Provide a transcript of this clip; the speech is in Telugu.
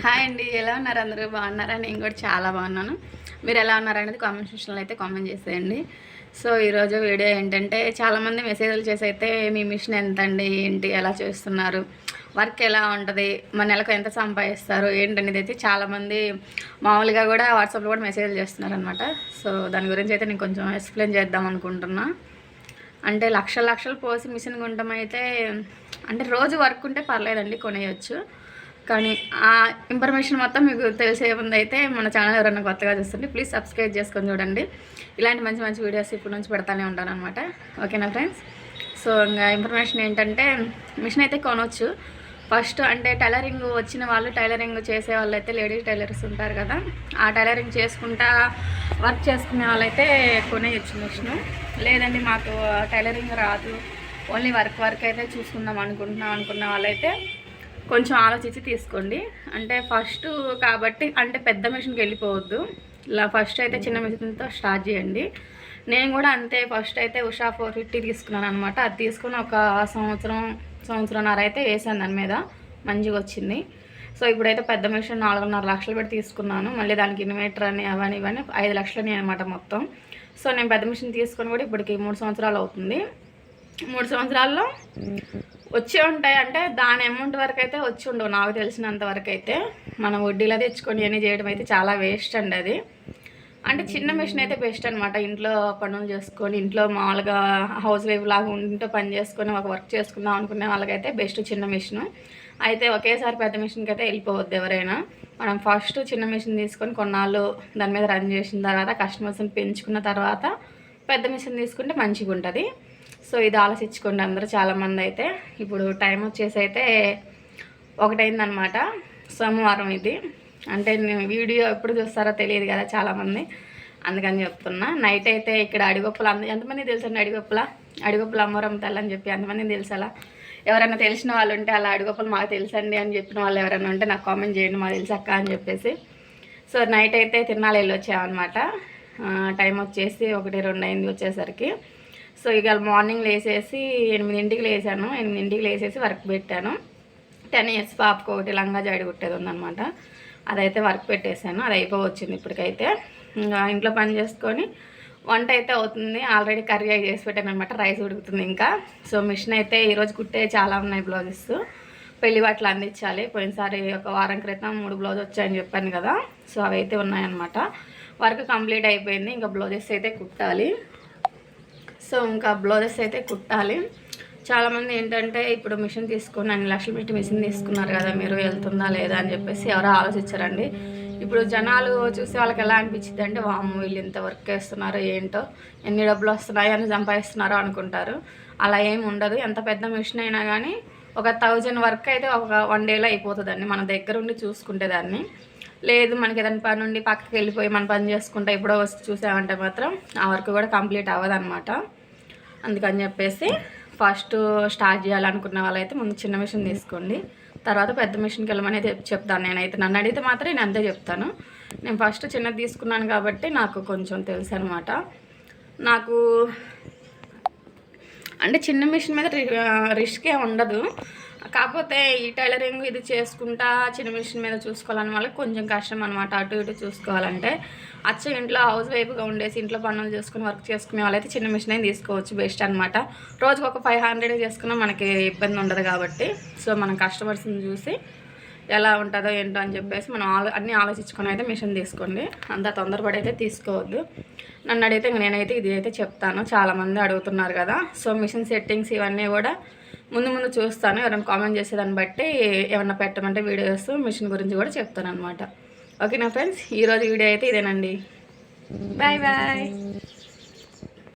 హాయ్ అండి ఎలా ఉన్నారు అందరూ? బాగున్నారా? నేను కూడా చాలా బాగున్నాను. మీరు ఎలా ఉన్నారనేది కామెంట్ సెక్షన్లో అయితే కామెంట్ చేసేయండి. సో ఈరోజు వీడియో ఏంటంటే చాలామంది మెసేజ్లు చేసి అయితే మీ మిషన్ ఎంత అండి ఏంటి? ఎలా చేస్తున్నారు? వర్క్ ఎలా ఉంటుంది? మన నెలకు ఎంత సంపాదిస్తారు? ఏంటనేది అయితే చాలామంది మామూలుగా కూడా వాట్సాప్లో కూడా మెసేజ్లు చేస్తున్నారు అనమాట సో దాని గురించి అయితే నేను కొంచెం ఎక్స్ప్లెయిన్ చేద్దాం అనుకుంటున్నా. అంటే లక్షల లక్షలు పోసి మిషన్ కొనడం అయితే అంటే రోజు వర్క్ ఉంటే పర్లేదండి కొనేయచ్చు. కానీ ఆ ఇన్ఫర్మేషన్ మొత్తం మీకు తెలిసే ముందు అయితే మన ఛానల్ ఎవరైనా కొత్తగా చూస్తుంటే ప్లీజ్ సబ్స్క్రైబ్ చేసుకొని చూడండి. ఇలాంటి మంచి మంచి వీడియోస్ ఇప్పుడు నుంచి పెడతానే ఉంటాను అనమాట ఓకేనా ఫ్రెండ్స్? సో ఇంకా ఇన్ఫర్మేషన్ ఏంటంటే మిషన్ అయితే కొనవచ్చు ఫస్ట్ అంటే టైలరింగ్ వచ్చిన వాళ్ళు టైలరింగ్ చేసే వాళ్ళు అయితే లేడీస్ టైలర్స్ ఉంటారు కదా. ఆ టైలరింగ్ చేసుకుంటా వర్క్ చేసుకునే వాళ్ళైతే కొనేయచ్చు మిషన్. లేదండి మాకు టైలరింగ్ రాదు. ఓన్లీ వర్క్ వర్క్ అయితే చూసుకుందాం అనుకుంటున్నాం అనుకున్న వాళ్ళైతే కొంచెం ఆలోచించి తీసుకోండి. అంటే ఫస్ట్ కాబట్టి అంటే పెద్ద మిషన్కి వెళ్ళిపోవద్దు. ఇలా ఫస్ట్ అయితే చిన్న మిషన్తో స్టార్ట్ చేయండి. నేను కూడా అంతే ఫస్ట్ అయితే ఉషా ఫోర్ ఫిఫ్టీ తీసుకున్నాను అనమాట అది తీసుకుని ఒక సంవత్సరం సంవత్సరంన్నర అయితే వేసాను దాని మీద. మంచిగా వచ్చింది. సో ఇప్పుడైతే పెద్ద మిషన్ నాలుగున్నర లక్షలు పెట్టి తీసుకున్నాను. మళ్ళీ దానికి ఇన్వర్టర్ అని అవన్నీ ఇవన్నీ ఐదు లక్షలని అనమాట మొత్తం. సో నేను పెద్ద మిషన్ తీసుకొని కూడా ఇప్పటికి మూడు సంవత్సరాలు అవుతుంది. మూడు సంవత్సరాల్లో వచ్చే ఉంటాయి అంటే దాని అమౌంట్ వరకు అయితే వచ్చి ఉండవు. నాకు తెలిసినంత వరకు అయితే మనం వడ్డీలో తెచ్చుకొని అన్నీ చేయడం అయితే చాలా వేస్ట్ అండి అది. అంటే చిన్న మిషన్ అయితే బెస్ట్ అనమాట ఇంట్లో పనులు చేసుకొని ఇంట్లో మామూలుగా హౌస్ వైఫ్ లాగా ఇంట్లో పని చేసుకొని ఒక వర్క్ చేసుకుందాం అనుకునే వాళ్ళకైతే బెస్ట్ చిన్న మిషన్ అయితే ఒకేసారి పెద్ద మిషన్కి అయితే వెళ్ళిపోవద్దు ఎవరైనా. మనం ఫస్ట్ చిన్న మిషన్ తీసుకొని కొన్నాళ్ళు దాని మీద రన్ చేసిన తర్వాత కస్టమర్స్ని పెంచుకున్న తర్వాత పెద్ద మిషన్ తీసుకుంటే మంచిగా ఉంటుంది సో ఇది ఆలోచించుకోండి అందరూ చాలామంది అయితే. ఇప్పుడు టైం వచ్చేసి అయితే ఒకటైందనమాట సోమవారం ఇది. అంటే నేను వీడియో ఎప్పుడు చూస్తారో తెలియదు కదా చాలామంది. అందుకని చెప్తున్నా. నైట్ అయితే ఇక్కడ అడిగొప్పలు అంద ఎంతమంది తెలుసండి అడిగొప్పల అడిగొప్పల అమ్మవరం తెల్లని చెప్పి ఎంతమంది తెలుసు అలా ఎవరైనా తెలిసిన వాళ్ళు ఉంటే అలా అడిగొప్పలు మాకు తెలుసండి అని చెప్పిన వాళ్ళు ఎవరైనా ఉంటే నాకు కామెంట్ చేయండి మాకు తెలుసక్క అని చెప్పేసి. సో నైట్ అయితే తిరునాళ్ళు వెళ్ళి వచ్చామన్నమాట టైం వచ్చేసి ఒకటి రెండు అయింది వచ్చేసరికి. సో ఇక మార్నింగ్ లేసేసి ఎనిమిదింటికి లేసాను ఎనిమిదింటికి లేసేసి వర్క్ పెట్టాను. టెన్ ఇయర్స్ పాపకు ఒకటి లంగా జాడి కుట్టేది ఉందనమాట అదైతే వర్క్ పెట్టేశాను. అది అయిపోవచ్చింది ఇప్పటికైతే. ఇంకా ఇంట్లో పని చేసుకొని వంట అయితే అవుతుంది. ఆల్రెడీ కర్రీ అయి చేసి పెట్టాను అనమాట రైస్ ఉడుకుతుంది ఇంకా. సో మిషన్ అయితే ఈరోజు కుట్టే చాలా ఉన్నాయి బ్లౌజెస్. పెళ్ళి బట్టలు అందించాలి. పోయినసారి ఒక వారం క్రితం మూడు బ్లౌజ్ వచ్చాయని చెప్పాను కదా. సో అవి అయితే ఉన్నాయన్నమాట. వర్క్ కంప్లీట్ అయిపోయింది. ఇంకా బ్లౌజెస్ అయితే కుట్టాలి. సో ఇంకా బ్లౌజెస్ అయితే కుట్టాలి. చాలామంది ఏంటంటే ఇప్పుడు మిషన్ తీసుకుని అన్ని లక్షలు పెట్టి మిషన్ తీసుకున్నారు కదా మీరు వెళ్తుందా లేదా అని చెప్పేసి ఎవరో ఆలోచించారండి. ఇప్పుడు జనాలు చూసి వాళ్ళకి ఎలా అనిపించింది అంటే వాము వీళ్ళు ఇంత వర్క్ చేస్తున్నారు ఏంటో ఎన్ని డబ్బులు వస్తున్నాయో అని సంపాదిస్తున్నారో అనుకుంటారు. అలా ఏమి ఉండదు. ఎంత పెద్ద మిషన్ అయినా కానీ ఒక థౌజండ్ వర్క్ అయితే ఒక వన్ డేలో అయిపోతుందండి. మన దగ్గర ఉండి చూసుకుంటే దాన్ని. లేదు మనకి ఏదైనా పని ఉండి పక్కకి వెళ్ళిపోయి మన పని చేసుకుంటే ఎప్పుడో వచ్చి చూసామంటే మాత్రం ఆ వర్క్ కూడా కంప్లీట్ అవ్వదన్నమాట. అందుకని చెప్పేసి ఫస్ట్ స్టార్ట్ చేయాలనుకున్న వాళ్ళైతే ముందు చిన్న మిషన్ తీసుకోండి. తర్వాత పెద్ద మిషన్కి వెళ్ళమని అయితే చెప్తాను నేనైతే. నన్ను అడిగితే మాత్రం నేను అంతే చెప్తాను. నేను ఫస్ట్ చిన్నది తీసుకున్నాను కాబట్టి నాకు కొంచెం తెలుసు అనమాట నాకు అంటే చిన్న మిషన్ మీద రిస్కే ఉండదు. కాకపోతే ఈ టైలరింగ్ ఇది చేసుకుంటా చిన్న మిషన్ మీద చూసుకోవాలని వాళ్ళకి కొంచెం కష్టం అనమాట అటు ఇటు చూసుకోవాలంటే. అచ్చ ఇంట్లో హౌస్ వైఫ్గా ఉండేసి ఇంట్లో పనులు చేసుకుని వర్క్ చేసుకునే వాళ్ళైతే చిన్న మిషన్ అయినా తీసుకోవచ్చు బెస్ట్ అనమాట రోజుకు ఒక ఫైవ్ హండ్రెడ్ చేసుకున్నా మనకి ఇబ్బంది ఉండదు కాబట్టి. సో మనం కస్టమర్స్ని చూసి ఎలా ఉంటుందో ఏంటో అని చెప్పేసి మనం ఆలో అన్నీ ఆలోచించుకొని అయితే మిషన్ తీసుకోండి. అంత తొందరపడి అయితే తీసుకోవద్దు. నన్ను అడిగితే నేనైతే ఇది అయితే చెప్తాను. చాలామంది అడుగుతున్నారు కదా. సో మిషన్ సెట్టింగ్స్ ఇవన్నీ కూడా ముందు ముందు చూస్తాను. ఎవరైనా కామెంట్ చేసేదాన్ని బట్టి ఏమన్నా పెట్టమంటే వీడియోస్ మిషన్ గురించి కూడా చెప్తాను అనమాట ఓకేనా ఫ్రెండ్స్? ఈరోజు వీడియో అయితే ఇదేనండి. Bye bye.